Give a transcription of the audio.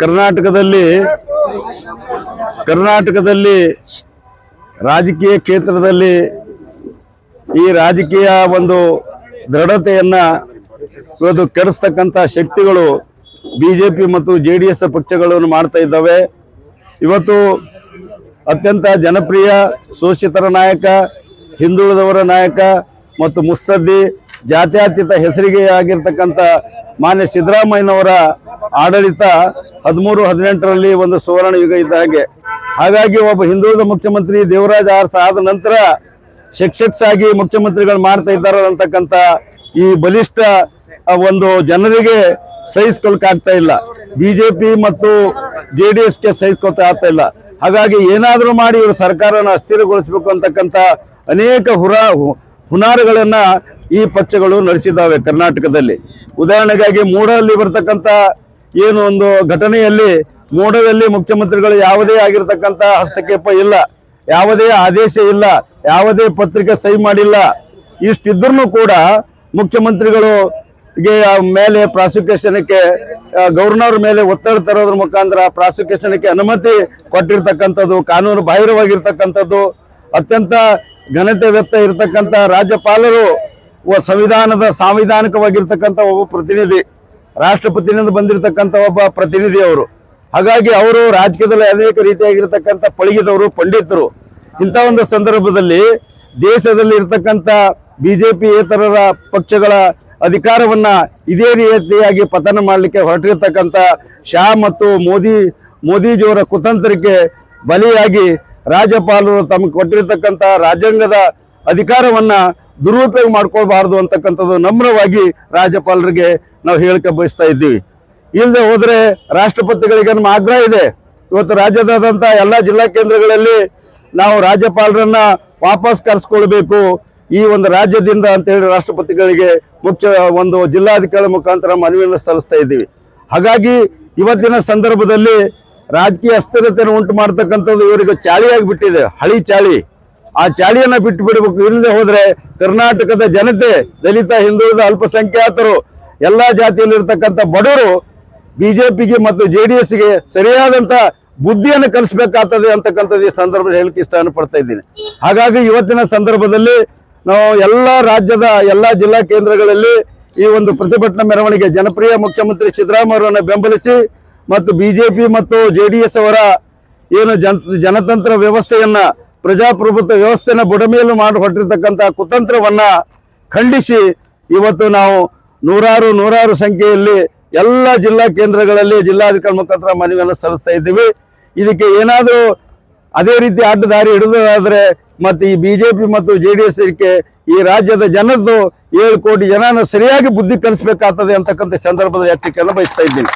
ಕರ್ನಾಟಕದಲ್ಲಿ ಕರ್ನಾಟಕದಲ್ಲಿ ರಾಜಕೀಯ ಕ್ಷೇತ್ರದಲ್ಲಿ ಈ ರಾಜಕೀಯ ಒಂದು ದೃಢತೆಯನ್ನು ಇವತ್ತು ಕೆಡಿಸ್ತಕ್ಕಂಥ ಶಕ್ತಿಗಳು ಬಿ ಜೆ ಪಿ ಮತ್ತು ಜೆ ಡಿ ಎಸ್ ಪಕ್ಷಗಳನ್ನು ಮಾಡ್ತಾ ಇದ್ದಾವೆ. ಇವತ್ತು ಅತ್ಯಂತ ಜನಪ್ರಿಯ ಶೋಷಿತರ ನಾಯಕ, ಹಿಂದುಳಿದವರ ನಾಯಕ ಮತ್ತು ಮುಸ್ಸದ್ದಿ ಜಾತ್ಯಾತೀತ ಹೆಸರಿಗೆ ಆಗಿರ್ತಕ್ಕಂಥ ಮಾನ್ಯ ಸಿದ್ದರಾಮಯ್ಯನವರ ಆಡಳಿತ ಹದಿಮೂರು, ಹದಿನೆಂಟರಲ್ಲಿ ಒಂದು ಸುವರ್ಣ ಯುಗ ಇದ್ದ ಹಾಗೆ. ಹಾಗಾಗಿ ಒಬ್ಬ ಹಿಂದುಳಿದ ಮುಖ್ಯಮಂತ್ರಿ ದೇವರಾಜ ಅರಸ ಆದ ನಂತರ ಶಿಕ್ಷಕ್ಸ್ ಆಗಿ ಮುಖ್ಯಮಂತ್ರಿಗಳು ಮಾಡ್ತಾ ಇದ್ದಾರೆ ಅಂತಕ್ಕಂಥ ಈ ಬಲಿಷ್ಠ ಒಂದು ಜನರಿಗೆ ಸಹಿಸ್ಕೊಳ್ಕಾಗ್ತಾ ಇಲ್ಲ. ಬಿಜೆಪಿ ಮತ್ತು ಜೆ ಡಿ ಎಸ್ಗೆ ಸಹಿಸ್ಕೊಳ್ತಾ ಆಗ್ತಾ ಇಲ್ಲ. ಹಾಗಾಗಿ ಏನಾದರೂ ಮಾಡಿ ಇವರು ಸರ್ಕಾರನ ಅಸ್ಥಿರಗೊಳಿಸಬೇಕು ಅಂತಕ್ಕಂಥ ಅನೇಕ ಹುರ, ಹುನಾರಗಳನ್ನ ಈ ಪಕ್ಷಗಳು ನಡೆಸಿದ್ದಾವೆ ಕರ್ನಾಟಕದಲ್ಲಿ. ಉದಾಹರಣೆಗಾಗಿ ಮೂಡಲ್ಲಿ ಬರ್ತಕ್ಕಂಥ ಏನು ಒಂದು ಘಟನೆಯಲ್ಲಿ ಮೋಡದಲ್ಲಿ ಮುಖ್ಯಮಂತ್ರಿಗಳು ಯಾವುದೇ ಆಗಿರ್ತಕ್ಕಂಥ ಹಸ್ತಕ್ಷೇಪ ಇಲ್ಲ, ಯಾವುದೇ ಆದೇಶ ಇಲ್ಲ, ಯಾವುದೇ ಪತ್ರಿಕೆ ಸಹಿ ಮಾಡಿಲ್ಲ. ಇಷ್ಟಿದ್ರೂ ಕೂಡ ಮುಖ್ಯಮಂತ್ರಿಗಳು ಮೇಲೆ ಪ್ರಾಸಿಕ್ಯೂಷನ್ಗೆ ಗವರ್ನರ್ ಮೇಲೆ ಒತ್ತಡ ತರೋದ್ರ ಮುಖಾಂತರ ಪ್ರಾಸಿಕ್ಯೂಷನ್ಗೆ ಅನುಮತಿ ಕೊಟ್ಟಿರ್ತಕ್ಕಂಥದ್ದು, ಕಾನೂನು ಬಾಹಿರವಾಗಿರ್ತಕ್ಕಂಥದ್ದು, ಅತ್ಯಂತ ಘನತೆ ವ್ಯಕ್ತ ಇರತಕ್ಕಂಥ ರಾಜ್ಯಪಾಲರು ಸಂವಿಧಾನದ ಸಾಂವಿಧಾನಿಕವಾಗಿರ್ತಕ್ಕಂಥ ಒಬ್ಬ ಪ್ರತಿನಿಧಿ. ರಾಷ್ಟ್ರಪತಿನಿಂದ ಬಂದಿರತಕ್ಕಂಥ ಒಬ್ಬ ಪ್ರತಿನಿಧಿ ಅವರು. ಹಾಗಾಗಿ ಅವರು ರಾಜಕೀಯದಲ್ಲಿ ಅನೇಕ ರೀತಿಯಾಗಿರ್ತಕ್ಕಂಥ ಪಳಗಿದವರು, ಪಂಡಿತರು. ಇಂಥ ಒಂದು ಸಂದರ್ಭದಲ್ಲಿ ದೇಶದಲ್ಲಿ ಇರತಕ್ಕಂಥ ಬಿಜೆಪಿ ಏತರರ ಪಕ್ಷಗಳ ಅಧಿಕಾರವನ್ನ ಇದೇ ರೀತಿಯಾಗಿ ಪತನ ಮಾಡಲಿಕ್ಕೆ ಹೊರಟಿರ್ತಕ್ಕಂಥ ಶಾ ಮತ್ತು ಮೋದಿ, ಮೋದಿಜಿಯವರ ಕುತಂತ್ರಕ್ಕೆ ಬಲಿಯಾಗಿ ರಾಜ್ಯಪಾಲರು ತಮಗೆ ಕೊಟ್ಟಿರತಕ್ಕಂಥ ರಾಜ್ಯಾಂಗದ ಅಧಿಕಾರವನ್ನ ದುರುಪಯೋಗ ಮಾಡ್ಕೊಳ್ಬಾರ್ದು ಅಂತಕ್ಕಂಥದ್ದು ನಮ್ರವಾಗಿ ರಾಜ್ಯಪಾಲರಿಗೆ ನಾವು ಹೇಳಿಕೆ ಬಯಸ್ತಾ ಇದ್ದೀವಿ. ಇಲ್ಲದೆ ಹೋದರೆ ರಾಷ್ಟ್ರಪತಿಗಳಿಗೆ ನಮ್ಮ ಆಗ್ರಹ ಇದೆ. ಇವತ್ತು ರಾಜ್ಯದಾದಂಥ ಎಲ್ಲ ಜಿಲ್ಲಾ ಕೇಂದ್ರಗಳಲ್ಲಿ ನಾವು ರಾಜ್ಯಪಾಲರನ್ನ ವಾಪಸ್ ಕರೆಸ್ಕೊಳ್ಬೇಕು. ಈ ಒಂದು ರಾಜ್ಯದಿಂದ ಅಂತ ಹೇಳಿ ರಾಷ್ಟ್ರಪತಿಗಳಿಗೆ ಮುಖ್ಯ ಒಂದು ಜಿಲ್ಲಾಧಿಕಾರಿ ಮುಖಾಂತರ ಮನವಿಯನ್ನು ಸಲ್ಲಿಸ್ತಾ ಇದ್ದೀವಿ. ಹಾಗಾಗಿ ಇವತ್ತಿನ ಸಂದರ್ಭದಲ್ಲಿ ರಾಜಕೀಯ ಅಸ್ಥಿರತೆಯನ್ನು ಉಂಟು ಮಾಡ್ತಕ್ಕಂಥದ್ದು ಇವರಿಗೆ ಚಾಳಿಯಾಗಿ ಬಿಟ್ಟಿದೆ ಹಳಿ ಚಾಳಿ. ಆ ಚಾಳಿಯನ್ನ ಬಿಟ್ಟು ಬಿಡಬೇಕು ಇಲ್ಲದೆ ಹೋದ್ರೆ ಕರ್ನಾಟಕದ ಜನತೆ, ದಲಿತ, ಹಿಂದುಳಿದ ಅಲ್ಪಸಂಖ್ಯಾತರು, ಎಲ್ಲಾ ಜಾತಿಯಲ್ಲಿರ್ತಕ್ಕಂಥ ಬಡವರು ಬಿಜೆಪಿಗೆ ಮತ್ತು ಜೆ ಡಿ ಎಸ್ಗೆ ಸರಿಯಾದಂತ ಬುದ್ಧಿಯನ್ನು ಕಲಿಸ್ಬೇಕಾಗ್ತದೆ ಅಂತಕ್ಕಂಥದ್ದು ಈ ಸಂದರ್ಭದಲ್ಲಿ ಹೇಳಕ್ಕೆ ಇಷ್ಟ ಪಡ್ತಾ ಇದ್ದೀನಿ. ಹಾಗಾಗಿ ಇವತ್ತಿನ ಸಂದರ್ಭದಲ್ಲಿ ನಾವು ಎಲ್ಲ ರಾಜ್ಯದ, ಎಲ್ಲ ಜಿಲ್ಲಾ ಕೇಂದ್ರಗಳಲ್ಲಿ ಈ ಒಂದು ಪ್ರತಿಭಟನಾ ಮೆರವಣಿಗೆ ಜನಪ್ರಿಯ ಮುಖ್ಯಮಂತ್ರಿ ಸಿದ್ದರಾಮಯ್ಯವರನ್ನು ಬೆಂಬಲಿಸಿ ಮತ್ತು ಬಿಜೆಪಿ ಮತ್ತು ಜೆ ಅವರ ಏನು ಜನ, ಜನತಂತ್ರ ವ್ಯವಸ್ಥೆಯನ್ನ ಪ್ರಜಾಪ್ರಭುತ್ವ ವ್ಯವಸ್ಥೆನ ಬುಡಮೇಲು ಮಾಡಿ ಹೊಟ್ಟಿರ್ತಕ್ಕಂಥ ಕುತಂತ್ರವನ್ನ ಖಂಡಿಸಿ ಇವತ್ತು ನಾವು ನೂರಾರು ನೂರಾರು ಸಂಖ್ಯೆಯಲ್ಲಿ ಎಲ್ಲ ಜಿಲ್ಲಾ ಕೇಂದ್ರಗಳಲ್ಲಿ ಜಿಲ್ಲಾಧಿಕಾರಿ ಮುಖಾಂತರ ಮನವಿಯನ್ನು ಸಲ್ಲಿಸ್ತಾ ಇದ್ದೀವಿ. ಇದಕ್ಕೆ ಏನಾದರೂ ಅದೇ ರೀತಿ ಅಡ್ಡದಾರಿ ಹಿಡಿದಾದ್ರೆ ಮತ್ತೆ ಈ ಬಿಜೆಪಿ ಮತ್ತು ಜೆ ಡಿ ಎಸ್ ಈ ರಾಜ್ಯದ ಜನದ್ದು ಏಳು ಕೋಟಿ ಜನನ ಸರಿಯಾಗಿ ಬುದ್ಧಿ ಕಲಿಸ್ಬೇಕಾಗ್ತದೆ ಅಂತಕ್ಕಂಥ ಸಂದರ್ಭದಲ್ಲಿ ಎಚ್ಚರಿಕೆಯನ್ನು ಬಯಸ್ತಾ ಇದ್ದೀನಿ.